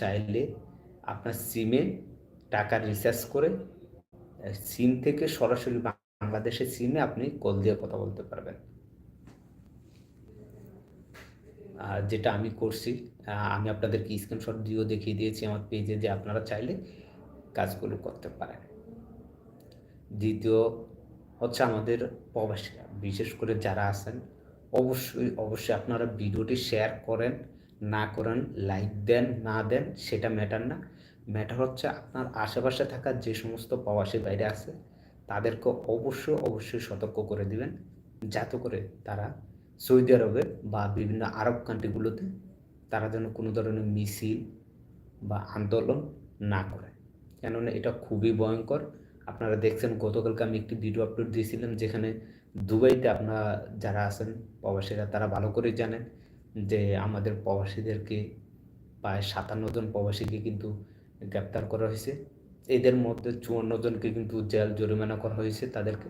চাইলে আপনার সিমে টাকা রিচার্জ করে সিম থেকে সরাসরি বাংলাদেশের সিমে আপনি কল দিয়ে কথা বলতে পারবেন। আর যেটা আমি করছি আমি আপনাদেরকে স্ক্রিনশট দিয়েও দেখিয়ে দিয়েছি আমার পেজে যে আপনারা চাইলে কাজগুলো করতে পারেন। দ্বিতীয় হচ্ছে আমাদের প্রবাসীরা, বিশেষ করে যারা আছেন, অবশ্যই অবশ্যই আপনারা ভিডিওটি শেয়ার করেন। না করেন লাইক দেন, না দেন, সেটা ম্যাটার না। ম্যাটার হচ্ছে আপনার আশেপাশে থাকা যে সমস্ত প্রবাসী বাইরে আছে, তাদেরকে অবশ্যই অবশ্যই সতর্ক করে দিবেন। যাতে করে তারা সৌদি আরবে বা বিভিন্ন আরব কান্ট্রিগুলোতে তারা যেন কোনো ধরনের মিছিল বা আন্দোলন না করে। কেননা এটা খুবই ভয়ঙ্কর। আপনারা দেখছেন, গতকালকে আমি একটি ভিডিও আপলোড দিয়েছিলাম, যেখানে দুবাইতে আপনারা যারা আছেন, প্রবাসীরা, তারা ভালো করে জানেন যে আমাদের প্রবাসীদেরকে প্রায় সাতান্ন জন প্রবাসীকে কিন্তু গ্রেপ্তার করা হয়েছে। এদের মধ্যে চুয়ান্ন জনকে কিন্তু জেল জরিমানা করা হয়েছে তাদেরকে।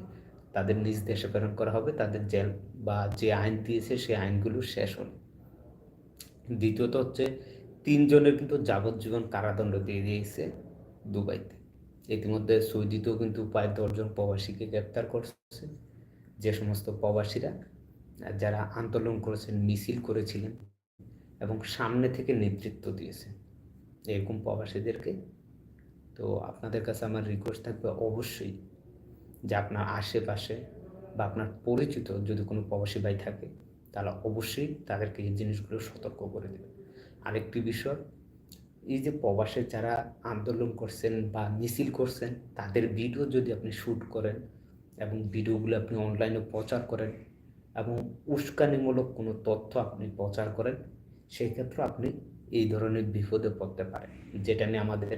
তাদের নিজ দেশে প্রেরণ করা হবে, তাদের জেল বা যে আইন দিয়েছে সেই আইনগুলো শেষ হল। দ্বিতীয়ত হচ্ছে তিনজনের কিন্তু যাবজ্জীবন কারাদণ্ড দিয়ে দিয়েছে দুবাইতে। ইতিমধ্যে সৌদিতেও কিন্তু প্রায় দশজন প্রবাসীকে গ্রেপ্তার করছে। যে সমস্ত প্রবাসীরা যারা আন্দোলন করেছেন, মিছিল করেছিলেন এবং সামনে থেকে নেতৃত্ব দিয়েছেন। এরকম প্রবাসীদেরকে তো আপনাদের কাছে আমার রিকোয়েস্ট থাকবে অবশ্যই যে আপনার আশেপাশে বা আপনার পরিচিত যদি কোনো প্রবাসী ভাই থাকে, তাহলে অবশ্যই তাদেরকে এই জিনিসগুলো সতর্ক করে দেবে আরেকটি বিষয়, এই যে প্রবাসে যারা আন্দোলন করছেন বা মিছিল করছেন, তাদের ভিডিও যদি আপনি শ্যুট করেন এবং ভিডিওগুলো আপনি অনলাইনে প্রচার করেন এবং উস্কানিমূলক কোনো তথ্য আপনি প্রচার করেন, সেই ক্ষেত্রে আপনি এই ধরনের বিপদে পড়তে পারেন, যেটা নিয়ে আমাদের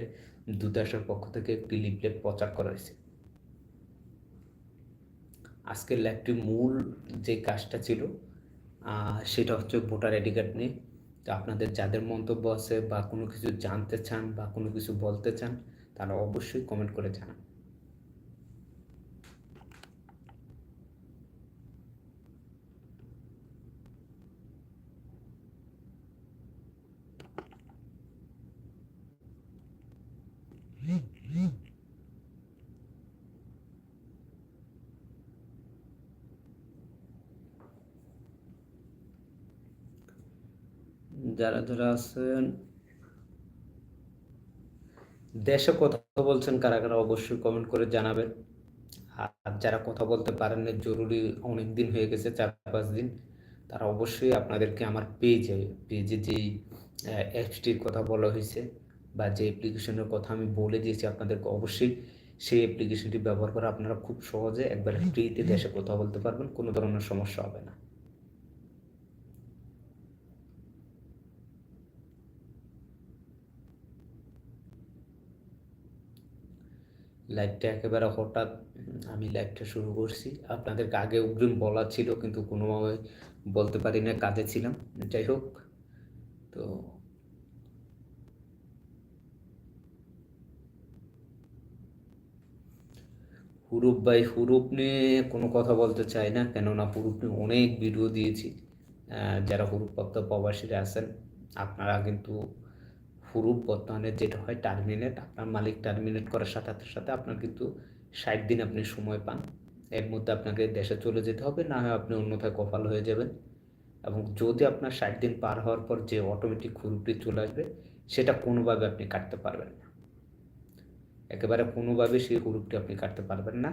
দূতাবাসের পক্ষ থেকে একটি লিফলেট প্রচার করা হয়েছে। আজকের ল্যাবটির মূল যে কাজটা ছিল সেটা হচ্ছে ভোটার আইডি কার্ড নিয়ে। তো আপনাদের যাদের মন্তব্য আছে বা কোনো কিছু জানতে চান বা কোনো কিছু বলতে চান, তারা অবশ্যই কমেন্ট করে জানান। যারা যারা আছেন। দেশে কথা বলছেন কারা কারা অবশ্যই কমেন্ট করে জানাবেন। আর যারা কথা বলতে পারেন না জরুরি অনেক দিন হয়ে গেছে, চার পাঁচ দিন, তারা অবশ্যই আপনাদেরকে আমার পেজে পেজে যেই অ্যাপসটির কথা বলা হয়েছে বা যে অ্যাপ্লিকেশনের কথা আমি বলে দিয়েছি আপনাদেরকে অবশ্যই, সেই অ্যাপ্লিকেশনটি ব্যবহার করে আপনারা খুব সহজে একবার ফ্রিতে দেশে কথা বলতে পারবেন, কোনো ধরনের সমস্যা হবে না। লাইভটা একেবারে হঠাৎ আমি লাইভটা শুরু করছি। আপনাদেরকে আগে অগ্রিম বলা ছিল, কিন্তু কোনোভাবে বলতে পারি না, কাজে ছিলাম। যাই হোক, তো হুরুপ ভাই, হুরুপ নিয়ে কোনো কথা বলতে চাই না, কেননা হুরুপ নিয়ে অনেক ভিডিও দিয়েছি। যারা হুরুপ্রাপ্ত প্রবাসীরা আছেন, আপনারা কিন্তু হুরুপ বর্তমানে যেটা হয় টার্মিনেট আপনার মালিক টার্মিনেট করার সাথে সাথে আপনার কিন্তু ষাট দিন আপনি সময় পান। এর মধ্যে আপনাকে দেশে চলে যেতে হবে, না হয় আপনি অন্যথায় কপাল হয়ে যাবেন। এবং যদি আপনার ষাট দিন পার হওয়ার পর যে অটোমেটিক হুরুপটি চলে আসবে, সেটা কোনোভাবে আপনি কাটতে পারবেন না। একেবারে কোনোভাবে সেই হুরুপটি আপনি কাটতে পারবেন না।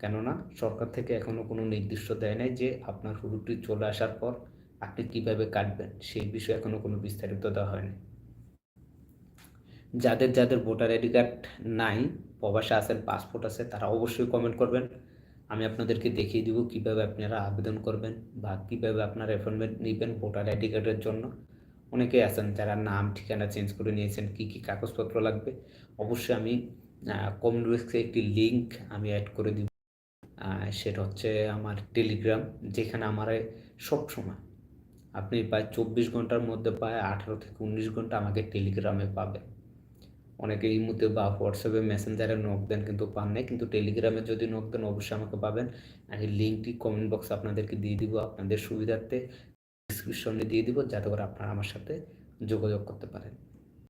কেননা সরকার থেকে এখনও কোনো নির্দিষ্ট দেয় নাই যে আপনার হুরুপটি চলে আসার পর আপনি কীভাবে কাটবেন, সেই বিষয়ে এখনও কোনো বিস্তারিত দেওয়া হয়নি। যাদের যাদের ভোটার আইডি কার্ড নাই, প্রবাসে আছেন পাসপোর্ট আছে, তারা অবশ্যই কমেন্ট করবেন। আমি আপনাদেরকে দেখিয়ে দিব কীভাবে আপনারা আবেদন করবেন বা কীভাবে আপনারা অ্যাপয়েন্টমেন্ট নেবেন ভোটার আইডি কার্ডের জন্য। অনেকেই আছেন যারা নাম, ঠিকানা চেঞ্জ করে নিয়েছেন, কি কি কাগজপত্র লাগবে। অবশ্যই আমি কমেন্ট বক্সে একটি লিঙ্ক আমি অ্যাড করে দিব। সেটা হচ্ছে আমার টেলিগ্রাম যেখানে আমার সব সময় আপনি প্রায় চব্বিশ ঘণ্টার মধ্যে প্রায় আঠারো থেকে উনিশ ঘণ্টা আমাকে টেলিগ্রামে পাবেন। অনেকে এই মুহূর্তে বা হোয়াটসঅ্যাপে মেসেঞ্জারে নক দেন কিন্তু পান নাই। কিন্তু টেলিগ্রামে যদি নক দেন, অবশ্যই আমাকে পাবেন। আমি লিঙ্কটি কমেন্ট বক্সে আপনাদেরকে দিয়ে দিব। আপনাদের সুবিধার্থে ডিসক্রিপশনে দিয়ে দিব, যাতে করে আপনারা আমার সাথে যোগাযোগ করতে পারেন।